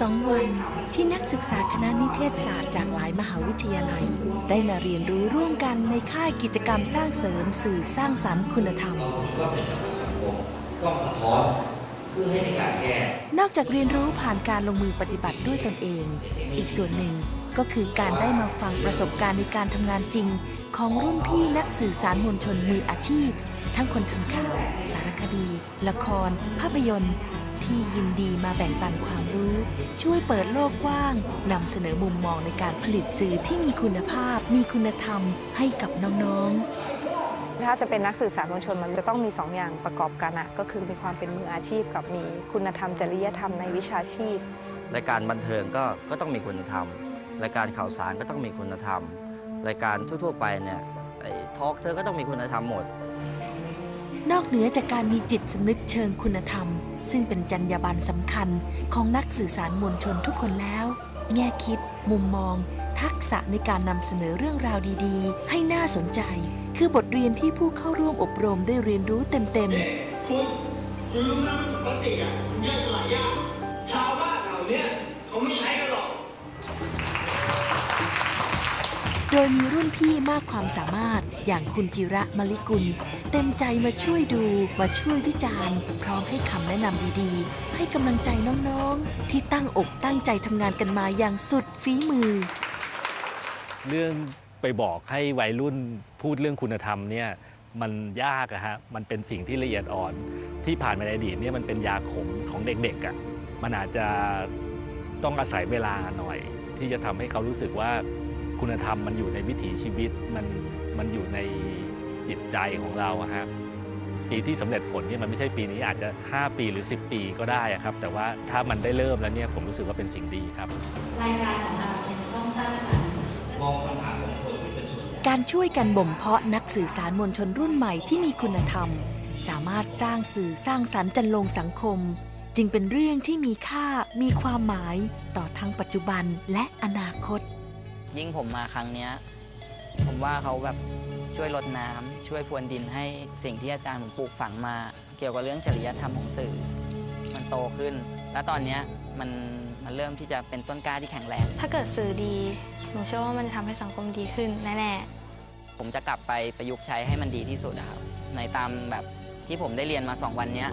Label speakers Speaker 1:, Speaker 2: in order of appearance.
Speaker 1: สองวันที่นักศึกษาคณะนิเทศศาสตร์จากหลายมหาวิทยาลัย ได้มาเรียนรู้ร่วมกันในค่ายกิจกรรมสร้างเสริมสื่อสร้างสรรค์คุณธรรม
Speaker 2: เราถือว่าเป็นปัญหาสังคมต้องสะท้อนเพื่อให้มีการแก้
Speaker 1: นอกจากเรียนรู้ผ่านการลงมือปฏิบัติด้วยตนเอง อีกส่วนหนึ่งก็คือการได้มาฟังประสบการณ์ในการทำงานจริง ของรุ่นพี่นักสื่อสารมวลชนมืออาชีพ ทั้งคนทำข่าว สารคดี ละคร ภาพยนตร์ ที่ยินดีมาแบ่งปันความรู้ ช่วยเปิดโลกกว้างนำเสนอมุมมองในการผลิตสื่อที่มีคุณภาพ มีคุณธรรมให้กับน้องๆ
Speaker 3: ถ้าจะเป็นนักสื่อสารมวลชนมันจะต้องมีสองอย่างประกอบกันอะก็คือมีความเป็นมืออาชีพกับมีคุณธรรมจริยธรรมในวิชาชีพ
Speaker 4: รายการบันเทิงก็ก็ต้องมีคุณธรรมรายการข่าวสารก็ต้องมีคุณธรรม รายการทั่ว ๆ ไปเนี่ยไอ้ทอล์กเธอก็ต้องมีคุณธรรมหมด
Speaker 1: นอกเหนือจากการมีจิตสำนึกเชิงคุณธรรม ซึ่งเป็นจรรยาบรรณสำคัญของนักสื่อสารมวลชนทุกคนแล้ว แง่คิด มุมมอง ทักษะในการนำเสนอเรื่องราวดีๆ ให้น่าสนใจ คือบทเรียนที่ผู้เข้าร่วมอบรมได้เรียนรู้เต็ม
Speaker 5: คุณคุณรู้นะพลาสติกอะมันย่อยสลายยากชาวบ้านแถวเนี้ยเขาไม่ใช้กันหรอก
Speaker 1: ๆโดยมีรุ่นพี่มากความสามารถอย่างคุณจิระมลิกุลเต็มใจมาช่วยดูมาช่วยวิจารณ์ พร้อมให้คำแนะนำดีๆ ให้กำลังใจน้องๆ ที่ตั้งอกตั้งใจทำงานกันมาอย่างสุดฝีมือ
Speaker 6: เรื่องไปบอกให้วัยรุ่นพูดเรื่องคุณธรรมเนี่ยมันยากอะฮะ มันเป็นสิ่งที่ละเอียดอ่อน ที่ผ่านมาในอดีตเนี่ยมันเป็นยาขมของเด็กๆอะมันอาจจะต้องอาศัยเวลาหน่อย ที่จะทำให้เขารู้สึกว่าคุณธรรมมันอยู่ในวิถีชีวิตมันมันอยู่ใน จิตใจของเราอะฮะปีที่สำเร็จผลเนี่ยมันไม่ใช่ปีนี้อาจจะ 5 ปีหรือ 10 ปีก็ได้อะครับ แต่ว่าถ้ามันได้เริ่มแล้วเนี่ยผมรู้สึกว่าเป็นสิ่งดีครับ
Speaker 7: รายการของเราเนี่ยจะต้องสร้างสรรค์
Speaker 2: มองปัญหาของคนที่เป็นส่วนใหญ่
Speaker 1: การช่วยกันบ่มเพาะนักสื่อสารมวลชนรุ่นใหม่ที่มีคุณธรรม สามารถสร้างสื่อสร้างสรรค์จันลงสังคม จึงเป็นเรื่องที่มีค่ามีความหมายต่อทั้งปัจจุบันและอนาคต
Speaker 8: ยิ่งผมมาครั้งเนี้ยผมว่าเขาแบบ ช่วยลดน้ำช่วยพรวนดินให้สิ่งที่อาจารย์ผมปลูกฝังมา เกี่ยวกับเรื่องจริยธรรมของสื่อ มันโตขึ้น และตอนเนี้ยมันมันเริ่มที่จะเป็นต้นกล้าที่แข็งแรง
Speaker 9: ถ้าเกิดสื่อดี หนูเชื่อว่ามันจะทำให้สังคมดีขึ้นแน่
Speaker 8: ผมจะกลับไปประยุกต์ใช้ให้มันดีที่สุดนะครับในตามแบบที่ผมได้เรียนมา 2 วันเนี้ย